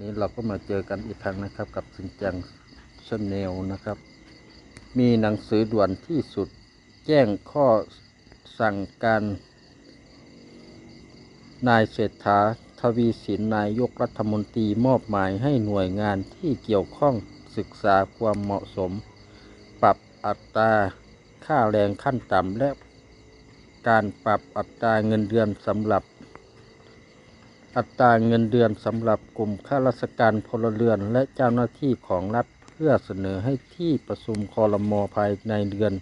นี้เราก็มาเจอกันอีกครั้งนะครับกับสินจังชาแนลนะครับ มีหนังสือด่วนที่สุดแจ้งข้อสั่งการ นายเศรษฐาทวีสินนายกรัฐมนตรีมอบหมายให้หน่วยงานที่เกี่ยวข้องศึกษาความเหมาะสม ปรับอัตราค่าแรงขั้นต่ำและการปรับอัตราเงินเดือนสำหรับ อัตราเงินเดือนสำหรับกลุ่มข้าราชการพลเรือน และเจ้าหน้าที่ของรัฐเพื่อเสนอให้ที่ประชุมคอรมอภายในเดือน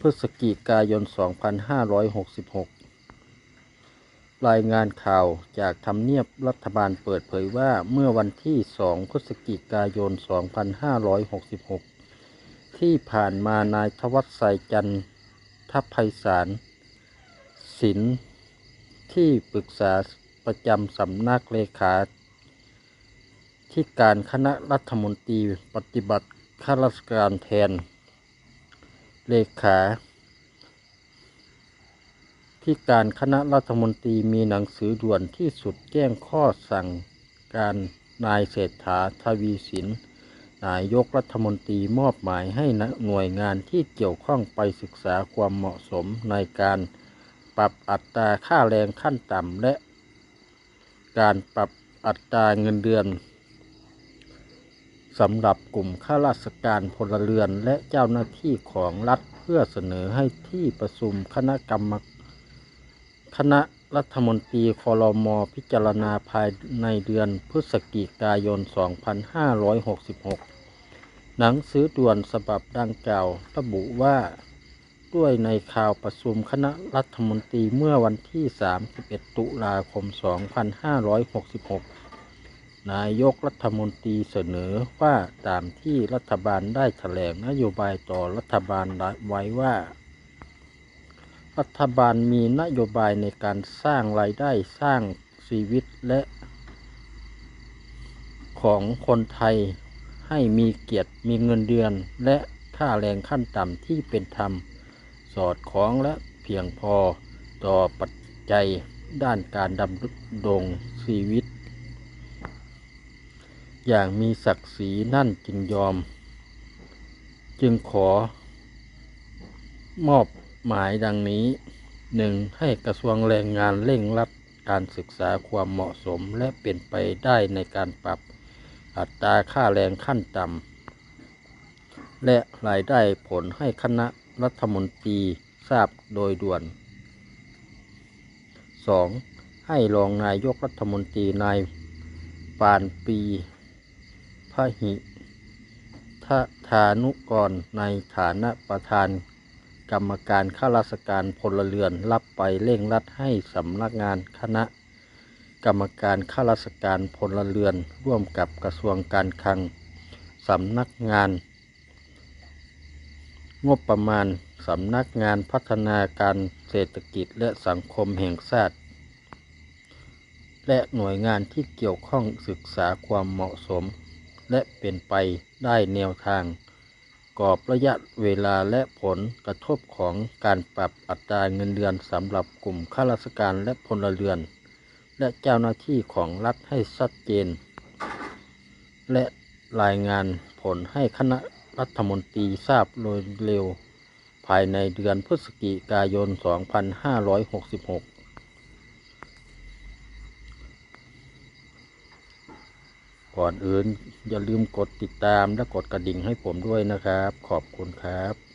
พฤศจิกายน 2566 รายงานข่าวจากทำเนียบรัฐบาลเปิดเผยว่าเมื่อวันที่ 2 พฤศจิกายน 2566 ที่ผ่านมานายทวัชชัยจันทไพศาลศิลป์ที่ปรึกษา ประจำสำนักเลขาที่การคณะรัฐมนตรีปฏิบัติข้าราชการแทน เลขา ที่การคณะรัฐมนตรีมีหนังสือด่วนที่สุดแจ้งข้อสั่งการนายเศรษฐาทวีสิน นายกรัฐมนตรีมอบหมายให้หน่วยงานที่เกี่ยวข้องไปศึกษาความเหมาะสมในการปรับอัตราค่าแรงขั้นต่ำและ การปรับอัตราเงินเดือนสำหรับกลุ่มข้าราชการพลเรือนและเจ้าหน้าที่ของรัฐเพื่อเสนอให้ที่ประชุมคณะกรรมคณะรัฐมนตรีคอรมอพิจารณาภายในเดือนพฤศจิกายน 2566 หนังสือด่วนฉบับดังกล่าวระบุว่า ด้วยในข่าวประชุมคณะรัฐมนตรีเมื่อวันที่ 31 ตุลาคม 2566 นายกรัฐมนตรีเสนอว่าตามที่รัฐบาลได้แถลงนโยบายต่อรัฐบาลไว้ว่า รัฐบาลมีนโยบายในการสร้างรายได้สร้างชีวิตและของคนไทยให้มีเกียรติมีเงินเดือนและค่าแรงขั้นต่ำที่เป็นธรรม อดคล้องและเพียงพอต่อปัจจัยด้านการดำรงชีวิต อย่างมีศักดิ์ศรีนั่นจึงยอม จึงขอ มอบหมายดังนี้ 1. ให้กระทรวงแรงงานเร่งรัดการศึกษาความเหมาะสมและเป็นไปได้ในการปรับอัตราค่าแรงขั้นต่ำและรายได้ผลให้คณะ รัฐมนตรีทราบโดยด่วน 2. ให้รองนายกรัฐมนตรีนายปานปีพหิทธานุกรในฐานะประธานกรรมการข้าราชการพลเรือนรับไปเร่งรัดให้สำนักงานคณะ กรรมการข้าราชการพลเรือนร่วมกับกระทรวงการคลังสำนักงาน งบประมาณสำนักงานพัฒนาการเศรษฐกิจและสังคมแห่งชาติ และหน่วยงานที่เกี่ยวข้องศึกษาความเหมาะสม และเป็นไปได้แนวทาง กรอบระยะเวลาและผลกระทบของการปรับอัตราเงินเดือนสำหรับกลุ่มข้าราชการและพลเรือน และเจ้าหน้าที่ของรัฐให้ชัดเจน และรายงานผลให้คณะ รัฐมนตรีทราบโดยเร็ว ภายในเดือนพฤศจิกายน 2566ก่อนอื่นอย่าลืมกดติดตามและกดกระดิ่งให้ผมด้วยนะครับ ขอบคุณครับ